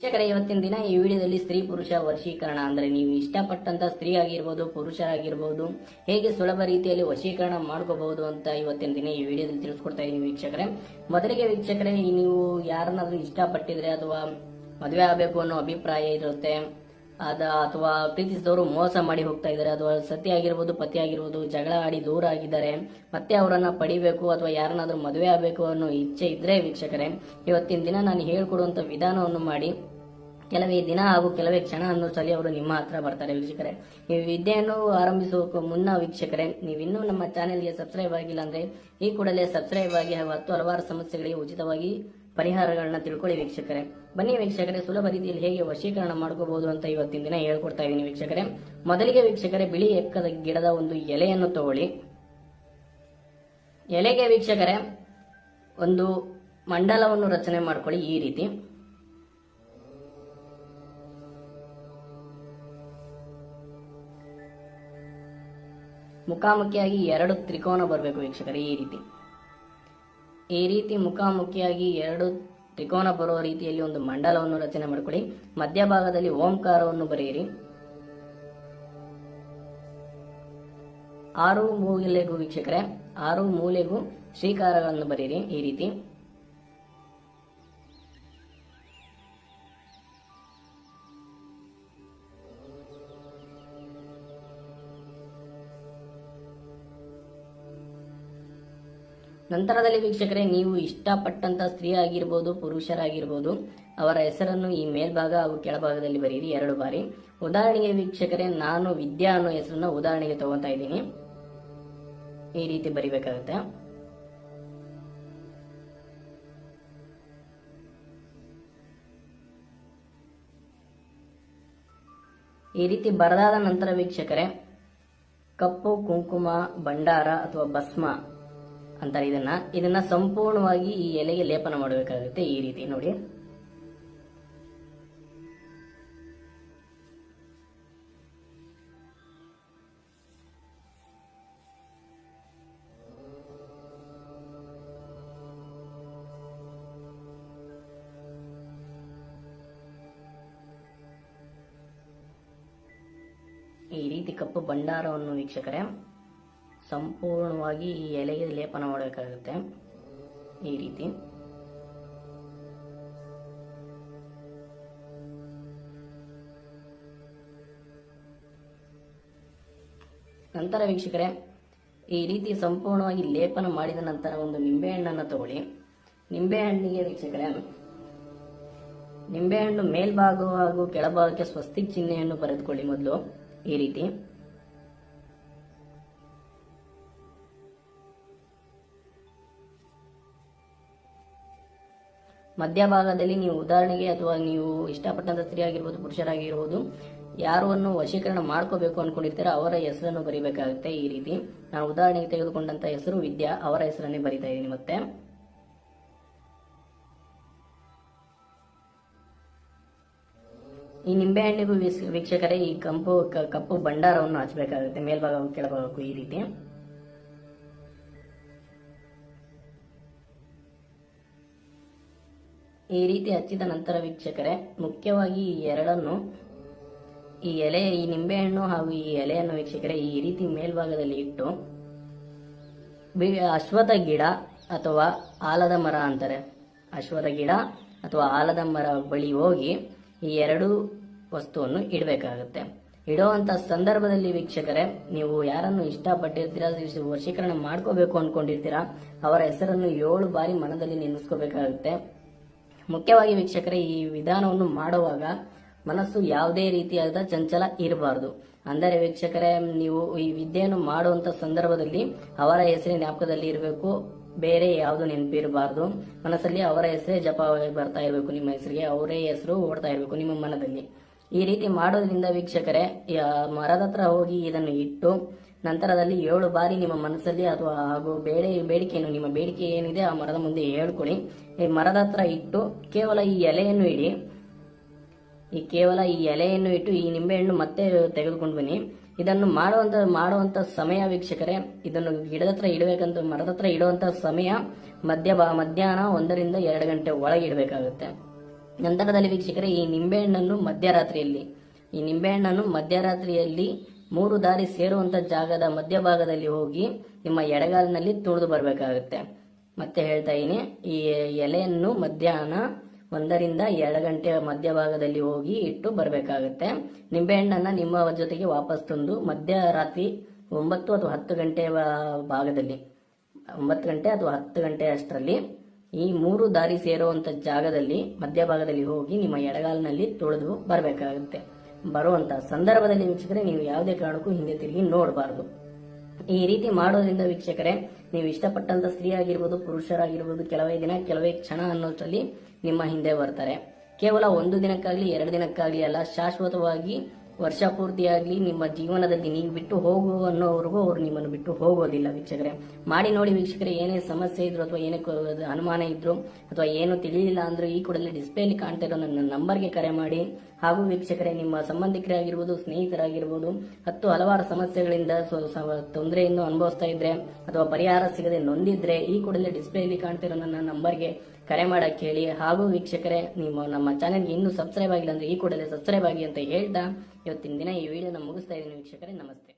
ವೀಕ್ಷಕರೇ, ಇವತ್ತಿನ ದಿನ ಈ ವಿಡಿಯೋದಲ್ಲಿ ಸ್ತ್ರೀ ಪುರುಷ ವಶೀಕರಣ ಅಂದ್ರೆ ನೀವು ಇಷ್ಟಪಟ್ಟಂತ ಸ್ತ್ರೀ ಆಗಿರ್ಬೋದು ಪುರುಷರಾಗಿರ್ಬೋದು, ಹೇಗೆ ಸುಲಭ ರೀತಿಯಲ್ಲಿ ವಶೀಕರಣ ಮಾಡ್ಕೋಬಹುದು ಅಂತ ಇವತ್ತಿನ ದಿನ ಈ ವಿಡಿಯೋದಲ್ಲಿ ತಿಳಿಸ್ಕೊಡ್ತಾ ಇದೀನಿ ವೀಕ್ಷಕರೇ. ಮೊದಲಿಗೆ ವೀಕ್ಷಕರೇ, ನೀವು ಯಾರನ್ನಾದ್ರೂ ಇಷ್ಟಪಟ್ಟಿದ್ರೆ ಅಥವಾ ಮದುವೆ ಆಗಬೇಕು ಅನ್ನೋ ಅಭಿಪ್ರಾಯ ಇರುತ್ತೆ ಅದ ಅಥವಾ ಪ್ರೀತಿಸಿದವರು ಮೋಸ ಮಾಡಿ ಹೋಗ್ತಾ ಇದ್ದಾರೆ, ಅಥವಾ ಸತಿ ಆಗಿರ್ಬೋದು, ಪತಿ ಆಗಿರ್ಬೋದು, ಜಗಳ ಆಡಿ ದೂರ ಆಗಿದ್ದಾರೆ, ಮತ್ತೆ ಅವರನ್ನ ಪಡಿಬೇಕು ಅಥವಾ ಯಾರನ್ನಾದ್ರೂ ಮದುವೆ ಆಗಬೇಕು ಅನ್ನೋ ಇಚ್ಛೆ ಇದ್ರೆ ವೀಕ್ಷಕರೇ, ಇವತ್ತಿನ ದಿನ ನಾನು ಹೇಳ್ಕೊಡುವಂತ ವಿಧಾನವನ್ನು ಮಾಡಿ, ಕೆಲವೇ ದಿನ ಹಾಗೂ ಕೆಲವೇ ಕ್ಷಣ ಅನ್ನೋಷ್ಟರಲ್ಲಿ ಅವರು ನಿಮ್ಮ ಹತ್ರ ಬರ್ತಾರೆ ವೀಕ್ಷಕರೇ. ಈ ವಿದ್ಯೆಯನ್ನು ಆರಂಭಿಸುವ ಮುನ್ನ ವೀಕ್ಷಕರೇ, ನೀವಿನ್ನೂ ನಮ್ಮ ಚಾನೆಲ್ಗೆ ಸಬ್ಸ್ಕ್ರೈಬ್ ಆಗಿಲ್ಲ ಅಂದ್ರೆ ಈ ಕೂಡಲೇ ಸಬ್ಸ್ಕ್ರೈಬ್ ಆಗಿ ಹಾಗೂ ಹತ್ತು ಹಲವಾರು ಸಮಸ್ಯೆಗಳಿಗೆ ಉಚಿತವಾಗಿ ಪರಿಹಾರಗಳನ್ನ ತಿಳ್ಕೊಳ್ಳಿ ವೀಕ್ಷಕರೇ. ಬನ್ನಿ ವೀಕ್ಷಕರೇ, ಸುಲಭ ರೀತಿಯಲ್ಲಿ ಹೇಗೆ ವಶೀಕರಣ ಮಾಡ್ಕೋಬಹುದು ಅಂತ ಇವತ್ತಿನ ದಿನ ಹೇಳ್ಕೊಡ್ತಾ ಇದ್ದೀನಿ ವೀಕ್ಷಕರೇ. ಮೊದಲಿಗೆ ವೀಕ್ಷಕರೇ, ಬಿಳಿ ಎಕ್ಕದ ಗಿಡದ ಒಂದು ಎಲೆಯನ್ನು ತಗೊಳ್ಳಿ. ಎಲೆಗೆ ವೀಕ್ಷಕರೇ, ಒಂದು ಮಂಡಲವನ್ನು ರಚನೆ ಮಾಡ್ಕೊಳ್ಳಿ ಈ ರೀತಿ. ಮುಖಾಮುಖಿಯಾಗಿ ಎರಡು ತ್ರಿಕೋನ ಬರಬೇಕು ವೀಕ್ಷಕರೇ ಈ ರೀತಿ. ಈ ರೀತಿ ಮುಖಾಮುಖಿಯಾಗಿ ಎರಡು ತ್ರಿಕೋನ ಬರುವ ರೀತಿಯಲ್ಲಿ ಒಂದು ಮಂಡಲವನ್ನು ರಚನೆ ಮಾಡಿಕೊಳ್ಳಿ. ಮಧ್ಯಭಾಗದಲ್ಲಿ ಓಂಕಾರವನ್ನು ಬರೆಯಿರಿ. ಆರು ಮೂಲೆಗೂ ವೀಕ್ಷಕರೇ, ಆರು ಮೂಲೆಗೂ ಶ್ರೀಕಾರಗಳನ್ನು ಬರೆಯಿರಿ ಈ ರೀತಿ. ನಂತರದಲ್ಲಿ ವೀಕ್ಷಕರೇ, ನೀವು ಇಷ್ಟಪಟ್ಟಂತ ಸ್ತ್ರೀ ಆಗಿರ್ಬೋದು, ಪುರುಷರಾಗಿರ್ಬೋದು, ಅವರ ಹೆಸರನ್ನು ಈ ಮೇಲ್ಭಾಗ ಹಾಗೂ ಕೆಳಭಾಗದಲ್ಲಿ ಬರೆಯಿರಿ. ಎರಡು ಬಾರಿ. ಉದಾಹರಣೆಗೆ ವೀಕ್ಷಕರೇ, ನಾನು ವಿದ್ಯಾ ಅನ್ನೋ ಹೆಸರನ್ನ ಉದಾಹರಣೆಗೆ ತಗೋತಾ ಇದ್ದೀನಿ. ಈ ರೀತಿ ಬರಿಬೇಕಾಗುತ್ತೆ. ಈ ರೀತಿ ಬರದಾದ ನಂತರ ವೀಕ್ಷಕರೇ, ಕಪ್ಪು, ಕುಂಕುಮ, ಭಂಡಾರ ಅಥವಾ ಭಸ್ಮ ಅಂತಾರೆ. ಇದನ್ನ ಇದನ್ನ ಸಂಪೂರ್ಣವಾಗಿ ಈ ಎಲೆಗೆ ಲೇಪನ ಮಾಡಬೇಕಾಗುತ್ತೆ ಈ ರೀತಿ, ನೋಡಿ. ಈ ರೀತಿ ಕಪ್ಪು ಭಂಡಾರವನ್ನು ವೀಕ್ಷಕರೇ ಸಂಪೂರ್ಣವಾಗಿ ಈ ಎಲೆಗೆ ಲೇಪನ ಮಾಡಬೇಕಾಗುತ್ತೆ. ಈ ರೀತಿ. ನಂತರ ವೀಕ್ಷಕರೇ, ಈ ರೀತಿ ಸಂಪೂರ್ಣವಾಗಿ ಲೇಪನ ಮಾಡಿದ ನಂತರ ಒಂದು ನಿಂಬೆಹಣ್ಣನ್ನು ತಗೊಳ್ಳಿ. ನಿಂಬೆಹಣ್ಣಿಗೆ ವೀಕ್ಷಕರೇ ನಿಂಬೆಹಣ್ಣು ಮೇಲ್ಭಾಗ ಹಾಗೂ ಕೆಳಭಾಗಕ್ಕೆ ಸ್ವಸ್ತಿಕ್ ಚಿಹ್ನೆಯನ್ನು ಬರೆದುಕೊಳ್ಳಿ ಮೊದಲು. ಈ ರೀತಿ. ಮಧ್ಯಭಾಗದಲ್ಲಿ ನೀವು ಉದಾಹರಣೆಗೆ ಅಥವಾ ನೀವು ಇಷ್ಟಪಟ್ಟಂತ ಸ್ತ್ರೀ ಆಗಿರ್ಬೋದು, ಪುರುಷರಾಗಿರ್ಬೋದು ಯಾರನ್ನು ವಶೀಕರಣ ಮಾಡ್ಕೋಬೇಕು ಅನ್ಕೊಂಡಿರ್ತೀರ ಅವರ ಹೆಸರನ್ನು ಬರಿಬೇಕಾಗುತ್ತೆ ಈ ರೀತಿ. ನಾನು ಉದಾಹರಣೆಗೆ ತೆಗೆದುಕೊಂಡಂತ ಹೆಸರು ವಿದ್ಯಾ, ಅವರ ಹೆಸರನ್ನೇ ಬರಿತಾ ಇದ್ದೀನಿ ಮತ್ತೆ. ಈ ನಿಂಬೆಹಣ್ಣಿಗೂ ವೀಕ್ಷಕರೇ, ಈ ಕಂಪು ಕಪ್ಪು ಭಂಡಾರವನ್ನು ಹಚ್ಚಬೇಕಾಗುತ್ತೆ ಮೇಲ್ಭಾಗ ಕೆಳಭಾಗಕ್ಕೂ ಈ ರೀತಿ. ಈ ರೀತಿ ಹಚ್ಚಿದ ನಂತರ ವೀಕ್ಷಕರೇ, ಮುಖ್ಯವಾಗಿ ಈ ಎರಡನ್ನು, ಈ ಎಲೆ, ಈ ನಿಂಬೆಹಣ್ಣು ಹಾಗೂ ಈ ಎಲೆಯನ್ನು ವೀಕ್ಷಕರೇ, ಈ ರೀತಿ ಮೇಲ್ಭಾಗದಲ್ಲಿ ಇಟ್ಟು, ಬಿ- ಅಶ್ವತ್ಥ ಗಿಡ ಅಥವಾ ಆಲದ ಮರ ಅಂತಾರೆ. ಅಶ್ವದ ಗಿಡ ಅಥವಾ ಆಲದ ಮರ ಬಳಿ ಹೋಗಿ ಈ ಎರಡು ವಸ್ತುವನ್ನು ಇಡಬೇಕಾಗುತ್ತೆ. ಇಡುವಂತ ಸಂದರ್ಭದಲ್ಲಿ ವೀಕ್ಷಕರೇ, ನೀವು ಯಾರನ್ನು ಇಷ್ಟಪಟ್ಟಿರ್ತೀರಾ ವಶೀಕರಣ ಮಾಡ್ಕೋಬೇಕು ಅನ್ಕೊಂಡಿರ್ತೀರಾ, ಅವರ ಹೆಸರನ್ನು ಏಳು ಬಾರಿ ಮನದಲ್ಲಿ ನೆನೆಸ್ಕೋಬೇಕಾಗುತ್ತೆ. ಮುಖ್ಯವಾಗಿ ವೀಕ್ಷಕರೇ, ಈ ವಿಧಾನವನ್ನು ಮಾಡುವಾಗ ಮನಸ್ಸು ಯಾವುದೇ ರೀತಿಯಾದ ಚಂಚಲ ಇರಬಾರದು. ಅಂದರೆ ವೀಕ್ಷಕರೇ, ನೀವು ಈ ವಿದ್ಯೆಯನ್ನು ಮಾಡುವಂತ ಸಂದರ್ಭದಲ್ಲಿ ಅವರ ಹೆಸರಿನ ಜ್ಞಾಪಕದಲ್ಲಿ ಇರಬೇಕು. ಬೇರೆ ಯಾವುದು ನೆನಪಿರಬಾರದು. ಮನಸ್ಸಲ್ಲಿ ಅವರ ಹೆಸರೇ ಜಪ ಬರ್ತಾ ಇರಬೇಕು, ನಿಮ್ಮ ಹೆಸರಿಗೆ ಅವರೇ ಹೆಸರು ಓಡ್ತಾ ಇರಬೇಕು ನಿಮ್ಮ ಮನದಲ್ಲಿ. ಈ ರೀತಿ ಮಾಡೋದ್ರಿಂದ ವೀಕ್ಷಕರೇ ಮರದ ಹತ್ರ ಹೋಗಿ ಇದನ್ನು ಇಟ್ಟು ನಂತರದಲ್ಲಿ ಏಳು ಬಾರಿ ನಿಮ್ಮ ಮನಸ್ಸಲ್ಲಿ ಅಥವಾ ಹಾಗೂ ಬೇಳೆ ಬೇಡಿಕೆಯನ್ನು, ನಿಮ್ಮ ಬೇಡಿಕೆ ಏನಿದೆ ಆ ಮರದ ಮುಂದೆ ಹೇಳ್ಕೊಳ್ಳಿ. ಈ ಮರದ ಹತ್ರ ಇಟ್ಟು ಕೇವಲ ಈ ಎಲೆಯನ್ನು ಇಡಿ. ಈ ಕೇವಲ ಈ ಎಲೆಯನ್ನು ಇಟ್ಟು ಈ ನಿಂಬೆಹಣ್ಣು ಮತ್ತೆ ತೆಗೆದುಕೊಂಡು ಬನ್ನಿ. ಇದನ್ನು ಮಾಡುವಂತ ಮಾಡುವಂತ ಸಮಯ ವೀಕ್ಷಕರೇ, ಇದನ್ನು ಗಿಡದ ಹತ್ರ ಇಡಬೇಕಂತ, ಮರದ ಹತ್ರ ಇಡುವಂತ ಸಮಯ ಮಧ್ಯ, ಮಧ್ಯಾಹ್ನ ಒಂದರಿಂದ ಎರಡು ಗಂಟೆ ಒಳಗೆ ಇಡಬೇಕಾಗುತ್ತೆ. ನಂತರದಲ್ಲಿ ವೀಕ್ಷಕರೇ, ಈ ನಿಂಬೆಹಣ್ಣನ್ನು ಮಧ್ಯರಾತ್ರಿಯಲ್ಲಿ, ಈ ನಿಂಬೆಹಣ್ಣನ್ನು ಮಧ್ಯರಾತ್ರಿಯಲ್ಲಿ ಮೂರು ದಾರಿ ಸೇರುವಂತ ಜಾಗದ ಮಧ್ಯಭಾಗದಲ್ಲಿ ಹೋಗಿ ನಿಮ್ಮ ಎಡಗಾಲಿನಲ್ಲಿ ತುಳಿದು ಬರಬೇಕಾಗುತ್ತೆ. ಮತ್ತೆ ಹೇಳ್ತಾ ಇದೀನಿ, ಈ ಎಲೆಯನ್ನು ಮಧ್ಯಾಹ್ನ ಒಂದರಿಂದ ಎರಡು ಗಂಟೆ ಮಧ್ಯಭಾಗದಲ್ಲಿ ಹೋಗಿ ಇಟ್ಟು ಬರಬೇಕಾಗುತ್ತೆ. ನಿಂಬೆಹಣ್ಣನ್ನು ನಿಮ್ಮ ಜೊತೆಗೆ ವಾಪಸ್ ತಂದು ಮಧ್ಯರಾತ್ರಿ ಒಂಬತ್ತು ಅಥವಾ ಹತ್ತು ಗಂಟೆ ಭಾಗದಲ್ಲಿ, ಒಂಬತ್ತು ಗಂಟೆ ಅಥವಾ ಹತ್ತು ಗಂಟೆ ಅಷ್ಟರಲ್ಲಿ ಈ ಮೂರು ದಾರಿ ಸೇರುವಂತ ಜಾಗದಲ್ಲಿ ಮಧ್ಯಭಾಗದಲ್ಲಿ ಹೋಗಿ ನಿಮ್ಮ ಎಡಗಾಲಿನಲ್ಲಿ ತುಳಿದು ಬರಬೇಕಾಗುತ್ತೆ. ಬರುವಂತ ಸಂದರ್ಭದಲ್ಲಿ ವೀಕ್ಷಕರೇ, ನೀವು ಯಾವುದೇ ಕಾರಣಕ್ಕೂ ಹಿಂದೆ ತಿರುಗಿ ನೋಡಬಾರದು. ಈ ರೀತಿ ಮಾಡೋದ್ರಿಂದ ವೀಕ್ಷಕರೇ, ನೀವು ಇಷ್ಟಪಟ್ಟಂತ ಸ್ತ್ರೀ ಆಗಿರ್ಬೋದು ಪುರುಷರಾಗಿರ್ಬೋದು, ಕೆಲವೇ ದಿನ, ಕೆಲವೇ ಕ್ಷಣ ಅನ್ನೋದ್ರಲ್ಲಿ ನಿಮ್ಮ ಹಿಂದೆ ಬರ್ತಾರೆ. ಕೇವಲ ಒಂದು ದಿನಕ್ಕಾಗ್ಲಿ, ಎರಡು ದಿನಕ್ಕಾಗ್ಲಿ ಅಲ್ಲ, ಶಾಶ್ವತವಾಗಿ ವರ್ಷ ಪೂರ್ತಿಯಾಗ್ಲಿ ನಿಮ್ಮ ಜೀವನದಲ್ಲಿ ನೀವು ಬಿಟ್ಟು ಹೋಗು ಅನ್ನೋವರೆಗೂ ಅವರು ನಿಮ್ಮನ್ನು ಬಿಟ್ಟು ಹೋಗೋದಿಲ್ಲ ವೀಕ್ಷಕರೇ. ಮಾಡಿ ನೋಡಿ ವೀಕ್ಷಕರೇ, ಏನೇ ಸಮಸ್ಯೆ ಇದ್ರು ಅಥವಾ ಏನೇ ಅನುಮಾನ ಇದ್ರು ಅಥವಾ ಏನು ತಿಳಿಲಿಲ್ಲ ಅಂದ್ರೆ ಈ ಕೂಡಲೇ ಡಿಸ್ಪ್ಲೇಲಿ ಕಾಣ್ತಾ ಇರೋ ನನ್ನ ನಂಬರ್ಗೆ ಕರೆ ಮಾಡಿ ಹಾಗೂ ವೀಕ್ಷಕರೇ, ನಿಮ್ಮ ಸಂಬಂಧಿಕರಾಗಿರ್ಬೋದು, ಸ್ನೇಹಿತರಾಗಿರ್ಬೋದು, ಹತ್ತು ಹಲವಾರು ಸಮಸ್ಯೆಗಳಿಂದ ತೊಂದರೆಯನ್ನು ಅನುಭವಿಸ್ತಾ ಇದ್ರೆ ಅಥವಾ ಪರಿಹಾರ ಸಿಗದೆ ನೊಂದಿದ್ರೆ, ಈ ಕೂಡಲೇ ಡಿಸ್ಪ್ಲೇಲಿ ಕಾಣ್ತಿರೋ ನನ್ನ ನಂಬರ್ಗೆ ಕರೆ ಮಾಡಕ್ಕೆ ಹೇಳಿ. ಹಾಗೂ ವೀಕ್ಷಕರೇ, ನಿಮ್ಮ, ನಮ್ಮ ಚಾನೆಲ್ಗೆ ಇನ್ನೂ ಸಬ್ಸ್ಕ್ರೈಬ್ ಆಗಿಲ್ಲ ಅಂದ್ರೆ ಈ ಕೂಡಲೇ ಸಬ್ಸ್ಕ್ರೈಬ್ ಆಗಿ ಅಂತ ಹೇಳ್ತಾ ಇವತ್ತಿನ ದಿನ ಈ ವಿಡಿಯೋನ ಮುಗಿಸ್ತಾ ಇದ್ದೀನಿ ವೀಕ್ಷಕರೇ. ನಮಸ್ತೆ.